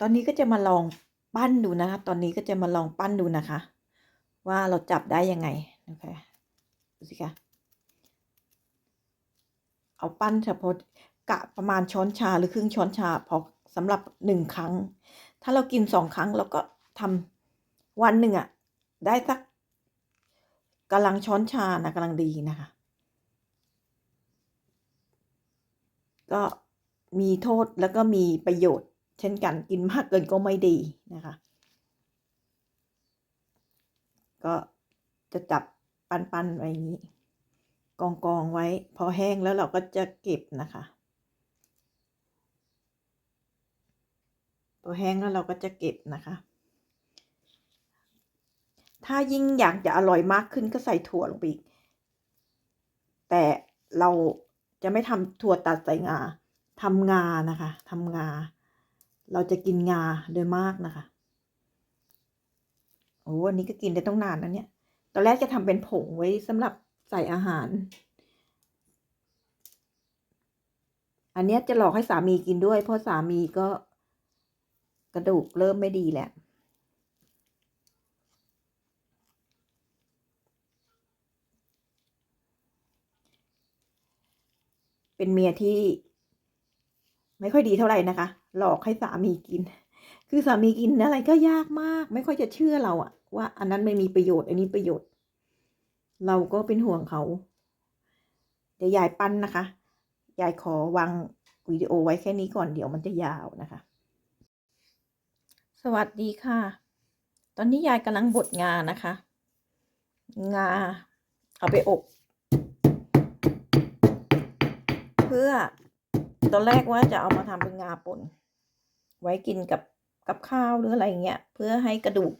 ตอนนี้ก็จะมาลองปั้นดูนะคะ ตอนนี้ก็จะมาลองปั้นดูนะคะ ว่าเราจับได้ยังไงนะคะดูสิคะเอาปั้นเฉพาะกะประมาณช้อนชาหรือครึ่งช้อนชาพอสำหรับหนึ่งครั้ง ถ้าเรากินสองครั้งเราก็ทำวันหนึ่งอะได้สักกำลังช้อนชานะกำลังดีนะคะ ก็มีโทษแล้วก็มีประโยชน์ เช่นกันกินมากเกินก็ไม่ดีนะคะ ก็จะจับปันๆไว้นี้ กองกองไว้ พอแห้งแล้วเราก็จะเก็บนะคะพอแห้งแล้วเราก็จะเก็บนะคะ ถ้ายิ่งอยากจะอร่อยมากขึ้นก็ใส่ถั่วลงไปอีกแต่เราจะไม่ทำถั่วตัดใส่งาทำงานะคะทำงา เราจะกินงาโดยมากนะคะ โอ้อันนี้ก็กินได้ต้องนานนะเนี่ย ตอนแรกจะทำเป็นผงไว้สำหรับใส่อาหาร อันนี้จะหลอกให้สามีกินด้วย เพราะสามีก็กระดูกเริ่มไม่ดีแหล้วเป็นเมียที่ไม่ค่อยดีเท่าไหร่นะคะ หลอกให้สามีกิน คือสามีกินอะไรก็ยากมาก ไม่ค่อยจะเชื่อเราอะว่า อันนั้นไม่มีประโยชน์ อันนี้ประโยชน์ เราก็เป็นห่วงเขา เดี๋ยวยายปั้นนะคะ ยายขอวางวิดีโอไว้แค่นี้ก่อนเดี๋ยวมันจะยาวนะคะ สวัสดีค่ะ ตอนนี้ยายกำลังบดงานะคะ งา เอาไปอบ เพื่อ ตอนแรกว่าจะเอามาทำเป็นงาป่นไว้กินกับกับข้าวหรืออะไรเงี้ยเพื่อให้กระดูก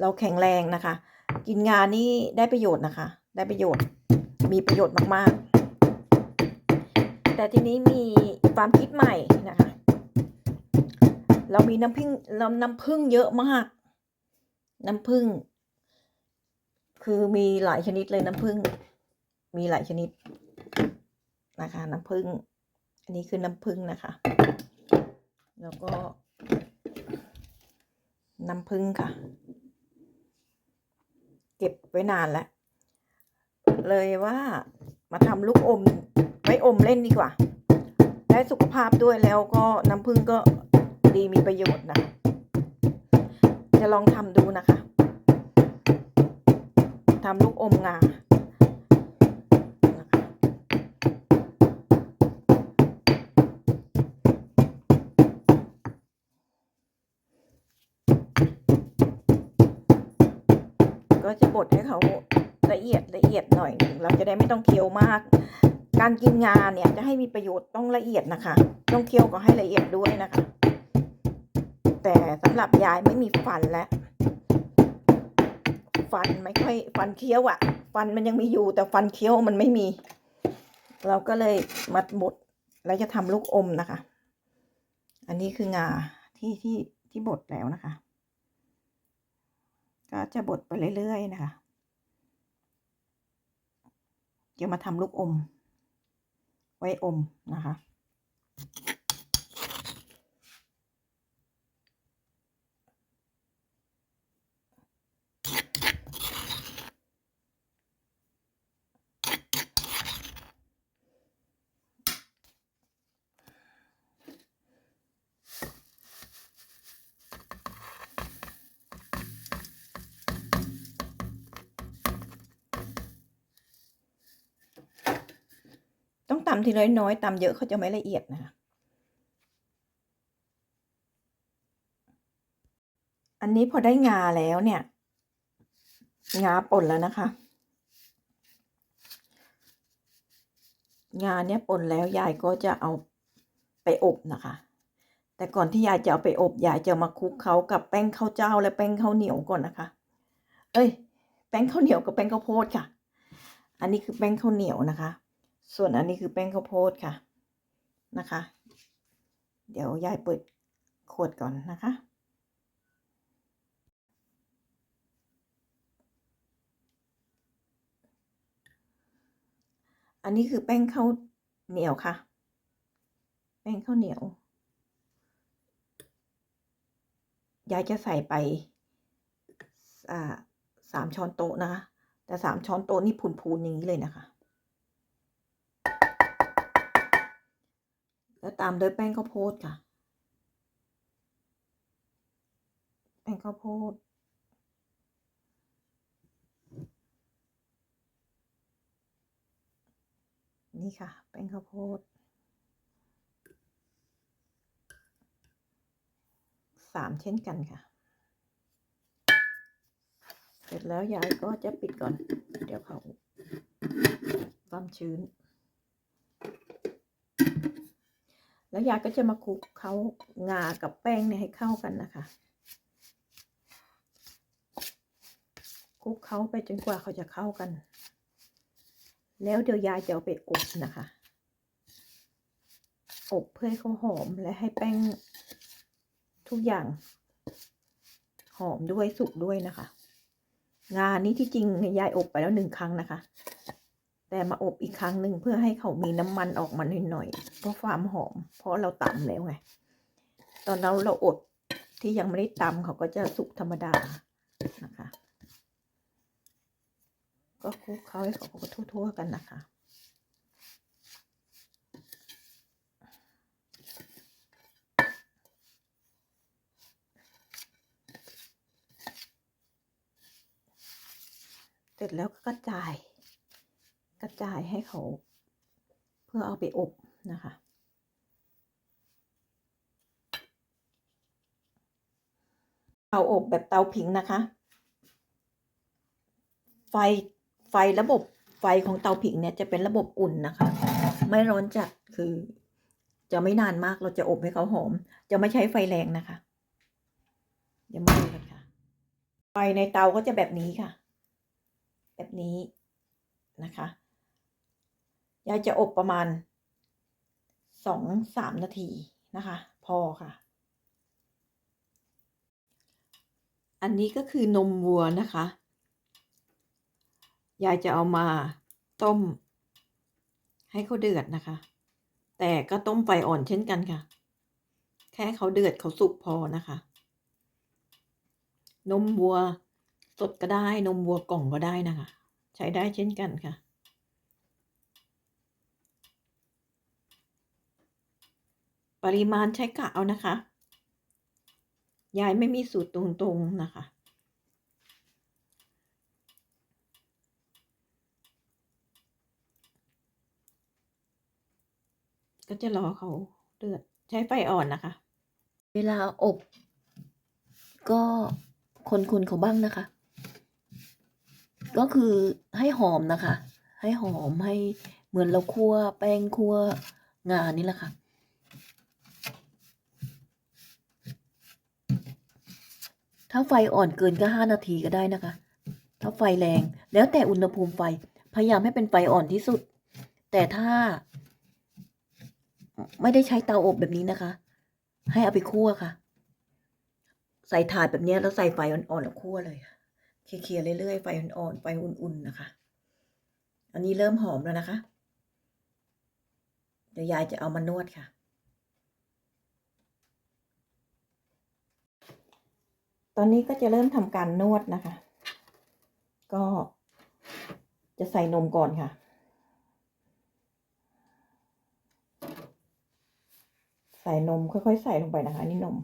เราแข็งแรงนะคะ กินงานี่ได้ประโยชน์นะคะ ได้ประโยชน์มีประโยชน์มากๆ แต่ทีนี้มีความคิดใหม่นะคะ เรามีน้ำผึ้งเราน้ำผึ้งเยอะมาก น้ำผึ้งคือมีหลายชนิดเลยน้ำผึ้งมีหลายชนิดนะคะ น้ำผึ้ง อันนี้คือน้ำผึ้งนะคะ แล้วก็ น้ำผึ้งค่ะ เก็บไว้นานแล้ว เลยว่ามาทำลูกอมไว้อมเล่นดีกว่า ได้สุขภาพด้วยแล้วก็น้ำผึ้งก็ดีมีประโยชน์นะ จะลองทำดูนะคะทำลูกอมงานะคะ ก็ จะบดให้เขาละเอียดละเอียดหน่อยหนึ่งเราจะได้ไม่ต้องเคี้ยวมาก การกินงานเนี่ยจะให้มีประโยชน์ต้องละเอียดนะคะ ต้องเคี้ยวก็ให้ละเอียดด้วยนะคะ แต่สำหรับยายไม่มีฟันแล้วฟันไม่ค่อยฟันเคี้ยวอะฟันมันยังมีอยู่ แต่ฟันเคี้ยวมันไม่มี เราก็เลยมัดบดแล้วจะทำลูกอมนะคะ อันนี้คืองาที่ที่ที่บดแล้วนะคะ ก็จะบดไปเรื่อยๆนะคะจะมาทำลูกอม ไว้อมนะคะ ต้องตำทีน้อยๆตำเยอะเขาจะไม่ละเอียดนะคะอันนี้พอได้งาแล้วเนี่ย งาป่นแล้วนะคะ งาเนี่ยป่นแล้วยายก็จะเอาไปอบนะคะ แต่ก่อนที่ยายจะเอาไปอบยายจะมาคลุกเขากับแป้งข้าวเจ้าและแป้งข้าวเหนียวก่อนนะคะ เอ้ย แป้งข้าวเหนียวกับแป้งข้าวโพดค่ะ อันนี้คือแป้งข้าวเหนียวนะคะ ส่วนอันนี้คือแป้งข้าวโพดค่ะนะคะ เดี๋ยวยายเปิดขวดก่อนนะคะ อันนี้คือแป้งข้าวเหนียวค่ะ แป้งข้าวเหนียวยายจะใส่ไปสามช้อนโต๊ะนะคะ แต่สามช้อนโต๊ะนี่พูนๆอย่างนี้เลยนะคะ แล้วตามด้วยแป้งข้าวโพดค่ะ แป้งข้าวโพดนี่ค่ะ แป้งข้าวโพดสามเช่นกันค่ะ เสร็จแล้วยายก็จะปิดก่อน เดี๋ยวเขาความชื้น แล้วยายก็จะมาคลุกเขางากับแป้งเนี่ยให้เข้ากันนะคะคลุกเขาไปจนกว่าเขาจะเข้ากัน แล้วเดี๋ยวยายจะเอาไปอบนะคะ อบเพื่อให้เขาหอมและให้แป้งทุกอย่าง หอมด้วยสุกด้วยนะคะ งานนี้ที่จริงยายอบไปแล้วหนึ่งครั้งนะคะ แต่มาอบอีกครั้งหนึ่งเพื่อให้เขามีน้ำมันออกมาหน่อยๆเพราะความหอม เพราะเราตำแล้วไง ตอนเราเราอดที่ยังไม่ได้ตำเขาก็จะสุกธรรมดานะคะ ก็คลุกเขาให้เขาทั่วๆกันนะคะเสร็จแล้วก็กระจาย กระจายให้เขา เพื่อเอาไปอบนะคะ เตาอบแบบเตาผิงนะคะ ไฟไฟระบบไฟของเตาผิงเนี่ยจะเป็นระบบอุ่นนะคะ ไม่ร้อนจัดคือจะไม่นานมากเราจะอบให้เขาหอม จะไม่ใช้ไฟแรงนะคะเดี๋ยวมาดูกันค่ะ ไฟในเตาก็จะแบบนี้ค่ะ แบบนี้นะคะ ยายจะอบประมาณสองสามนาทีนะคะ พอค่ะ อันนี้ก็คือนมวัวนะคะ ยายจะเอามาต้ม ให้เขาเดือดนะคะ แต่ก็ต้มไฟอ่อนเช่นกันค่ะ แค่เขาเดือดเขาสุกพอนะคะ นมวัวสดก็ได้นมวัวกล่องก็ได้นะคะ ใช้ได้เช่นกันค่ะ ปริมาณใช้กะเอานะคะ ยายไม่มีสูตรตรงๆนะคะ ก็จะรอเขาเดือดใช้ไฟอ่อนนะคะ เวลาอบ ก็คนๆเขาบ้างนะคะ ก็คือให้หอมนะคะ ให้หอมให้เหมือนเราคั่วแป้งคั่วงานี่แหละค่ะ ถ้าไฟอ่อนเกินก็ห้านาทีก็ได้นะคะ ถ้าไฟแรง แล้วแต่อุณหภูมิไฟ พยายามให้เป็นไฟอ่อนที่สุด แต่ถ้า ไม่ได้ใช้เตาอบแบบนี้นะคะ ให้เอาไปคั่วค่ะ ใส่ถาดแบบนี้แล้วใส่ไฟอ่อนๆแล้วคั่วเลยเคลียร์ๆเรื่อยๆ ไฟอ่อนๆ ไฟอุ่นๆ นะคะ อันนี้เริ่มหอมแล้วนะคะ เดี๋ยวยายจะเอามานวดค่ะ ตอนนี้ก็จะเริ่มทำการนวดนะคะ ก็จะใส่นมก่อนค่ะ ใส่นมค่อยๆใส่ลงไปนะคะ นี่นม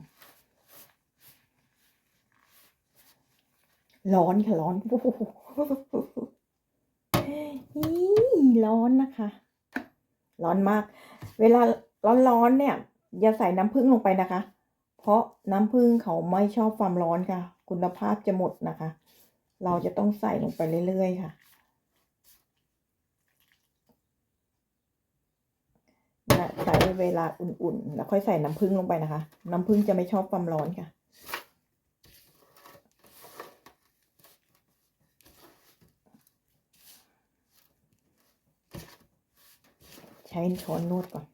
ร้อนค่ะร้อนโอ้โหร้อนนะคะ ร้อนมาก เวลาร้อนๆเนี่ย อย่าใส่น้ำผึ้งลงไปนะคะ เพราะน้ำผึ้งเขาไม่ชอบความร้อนค่ะ คุณภาพจะหมดนะคะ เราจะต้องใส่ลงไปเรื่อยๆค่ะ ใส่เวลาอุ่นๆ แล้วค่อยใส่น้ำผึ้งลงไปนะคะ น้ำผึ้งจะไม่ชอบความร้อนค่ะใช้ช้อนนวดก่อน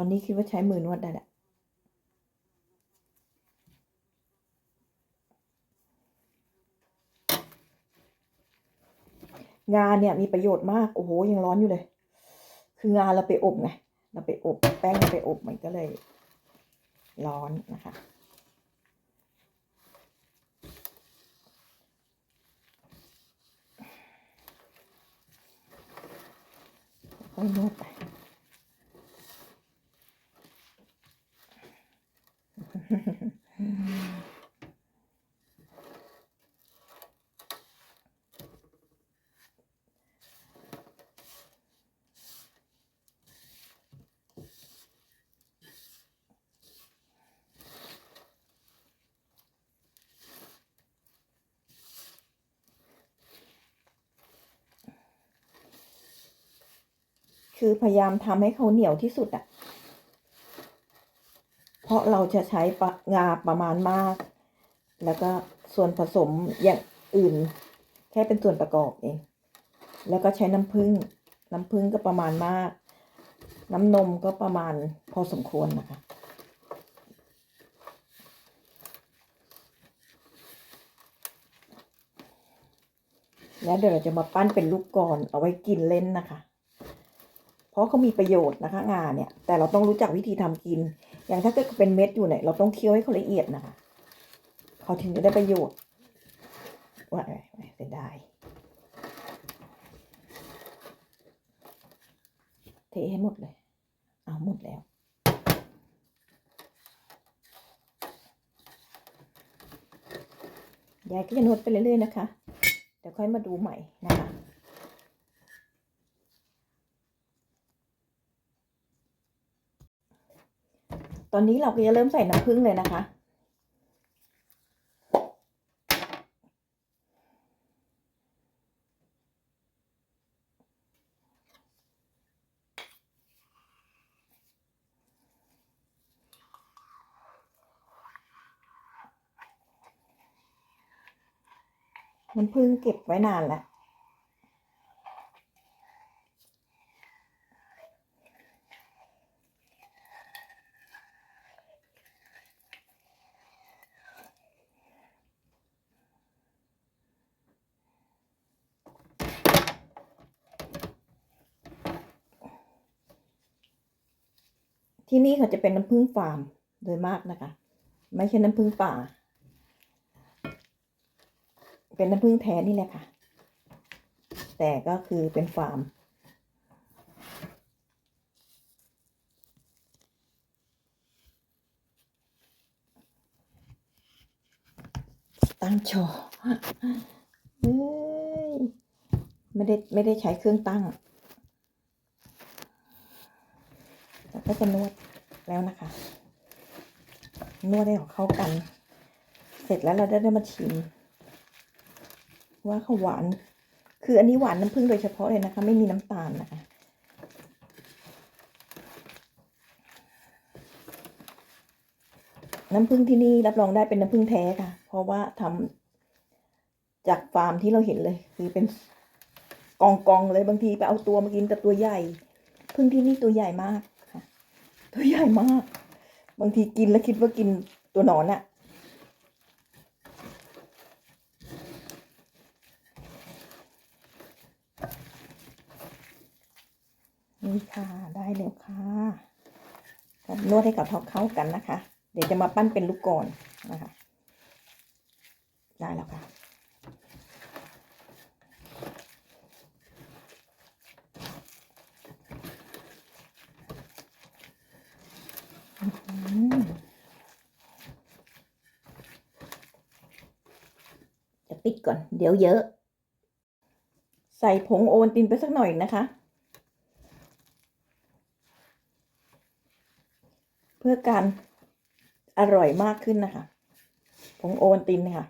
อนนี้คิดว่าใช้มือนวดได้แหละงาเนี่ยมีประโยชน์มาก โอ้โห ยังร้อนอยู่เลย คืองาเราไปอบไง เราไปอบแป้งเราไปอบมันก็เลย ร้อนนะคะ ค่อยนวดไป คือพยายามทำให้เขาเหนียวที่สุดอะเพราะเราจะใช้ปะงาประมาณมาก แล้วก็ส่วนผสมอย่างอื่น แค่เป็นส่วนประกอบเอง แล้วก็ใช้น้ำผึ้งน้ำผึ้งก็ประมาณมาก น้ำนมก็ประมาณพอสมควรนะคะแล้วเดี๋ยวเราจะมาปั้นเป็นลูกกลอนเอาไว้กินเล่นนะคะ เพราะเขามีประโยชน์นะคะงาเนี่ยแต่เราต้องรู้จักวิธีทำกิน อย่างถ้าเกิดเป็นเม็ดอยู่เนี่ยเราต้องเคี่ยวให้เขาละเอียดนะคะเขาถึงจะได้ประโยชน์ว่าไงเสียดายเทให้หมดเลย เอาหมดแล้ว ยายก็จะนวดไปเรื่อยๆนะคะ เดี๋ยวค่อยมาดูใหม่นะคะ ตอนนี้เราก็จะเริ่มใส่น้ำผึ้งเลยนะคะ น้ำผึ้งเก็บไว้นานแล้ว ที่นี่เขาจะเป็นน้ำผึ้งฟาร์มโดยมากนะคะ ไม่ใช่น้ำผึ้งป่า เป็นน้ำผึ้งแท้นี่แหละค่ะ แต่ก็คือเป็นฟาร์ม ตั้งโชว์เฮ้ยไม่ได้ไม่ได้ใช้เครื่องตั้ง แล้ว ก็จะนวดแล้วนะคะ นวดให้เขาเข้ากัน เสร็จแล้วเราได้ได้มาชิม ว่าเขาหวาน คืออันนี้หวานน้ำผึ้งโดยเฉพาะเลยนะคะ ไม่มีน้ำตาลนะคะน้ำผึ้งที่นี่รับรองได้เป็นน้ำผึ้งแท้ค่ะ เพราะว่าทำจากฟาร์มที่เราเห็นเลย คือเป็นกองกองเลยบางทีไปเอาตัวมากินแต่ตัวใหญ่ พึ่งที่นี่ตัวใหญ่มาก ตัวใหญ่มาก บางทีกินแล้วคิดว่ากินตัวหนอนอะนี่ค่ะ ได้แล้วค่ะนวดให้กับเขาเข้ากันนะคะ เดี๋ยวจะมาปั้นเป็นลูกกลอนนะคะ ได้แล้วค่ะ จะปิดก่อน เดี๋ยวเยอะ ใส่ผงโอวัลตินไปสักหน่อยนะคะ เพื่อการอร่อยมากขึ้นนะคะ ผงโอวัลตินค่ะ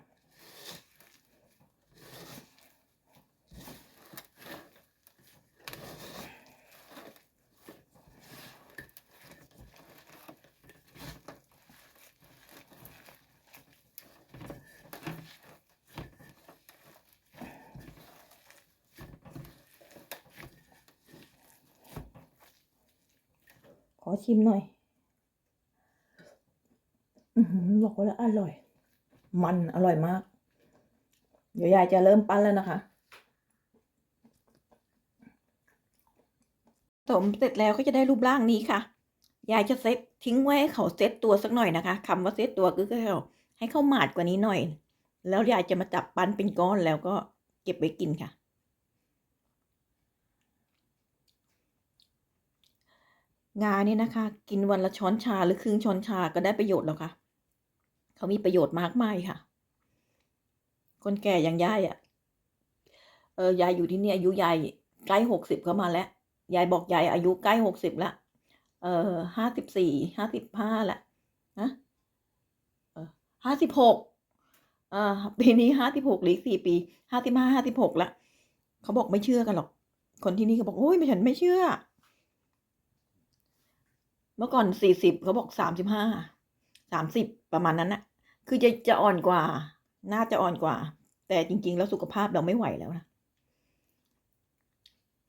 ออชิมหน่อยอบอกว่าแล้วอร่อย มันอร่อยมาก เดี๋ยวยายจะเริ่มปั้นแล้วนะคะสมเสร็จแล้วก็จะได้รูปร่างนี้ค่ะ ยายจะเซตทิ้งไว้ให้เขาเซตตัวสักหน่อยนะคะคำว่าเซตตัวก็คือให้เขาหมาดกว่านี้หน่อย แล้วยายจะมาจับปั้นเป็นก้อนแล้วก็เก็บไว้กินค่ะ งานี่นะคะ กินวันละช้อนชาหรือครึ่งช้อนชาก็ได้ประโยชน์แล้วค่ะ เขามีประโยชน์มากมายค่ะ คนแก่อย่างยายอะ่ะ เออยายอยู่ที่นี่อายุยายใกล้หกสิบเข้ามาแล้ว ยายบอกยายอายุใกล้หกสิบแล้วเออห้าสิบสี่ห้าสิบห้าละนะห้าสิบหกเออปีนี้ห้าสิบหกหรือสี่ปีห้าสิบห้าห้าสิบหกละ เขาบอกไม่เชื่อกันหรอก คนที่นี่เขาบอกโอ้ยไม่ฉันไม่เชื่อ เมื่อก่อนสี่สิบเขาบอกสามสิบห้าสามสิบประมาณนั้นนะคือจะจะอ่อนกว่า น่าจะอ่อนกว่า แต่จริง ๆ แล้วสุขภาพเราไม่ไหวแล้วนะ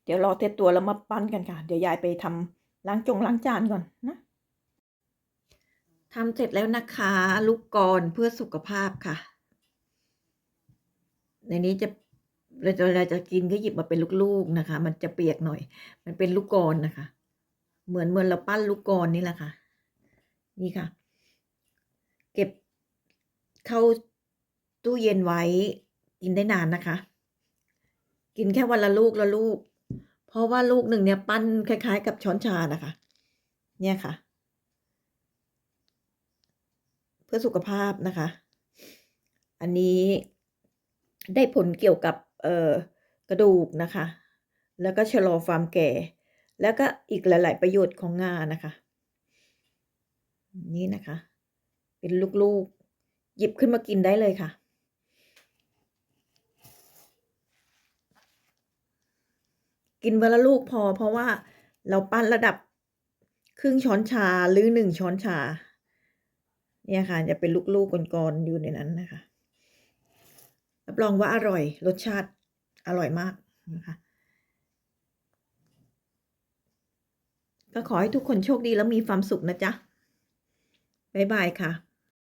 เดี๋ยวรอเทตัวแล้วมาปั้นกันค่ะ เดี๋ยวยายไปทำล้างจงล้างจานก่อนนะทำเสร็จแล้วนะคะ ลูกกรอนเพื่อสุขภาพค่ะ ในนี้จะเราจะเราจะกินก็หยิบมาเป็นลูกๆนะคะ มันจะเปียกหน่อย มันเป็นลูกกรอนนะคะ เหมือนเหมือนเราปั้นลูกกรอนนี่แหละค่ะ นี่ค่ะ เก็บเข้าตู้เย็นไว้กินได้นานนะคะ กินแค่วันละลูกละลูก เพราะว่าลูกหนึ่งเนี่ยปั้นคล้าย ๆ กับช้อนชานะคะ เนี่ยค่ะ เพื่อสุขภาพนะคะ อันนี้ได้ผลเกี่ยวกับเอ่อกระดูกนะคะ แล้วก็ชะลอความแก่ แล้วก็อีกหลาย ๆ ประโยชน์ของงานะคะ นี่นะคะ เป็นลูกๆ หยิบขึ้นมากินได้เลยค่ะ กินวันละลูกพอเพราะว่าเราปั้นระดับครึ่งช้อนชาหรือหนึ่งช้อนชา เนี่ยค่ะจะเป็นลูกๆกลอนๆอยู่ในนั้นนะคะรับรองว่าอร่อยรสชาติอร่อยมากนะคะ ก็ขอให้ทุกคนโชคดีแล้วมีความสุขนะจ๊ะ บ๊ายบายค่ะ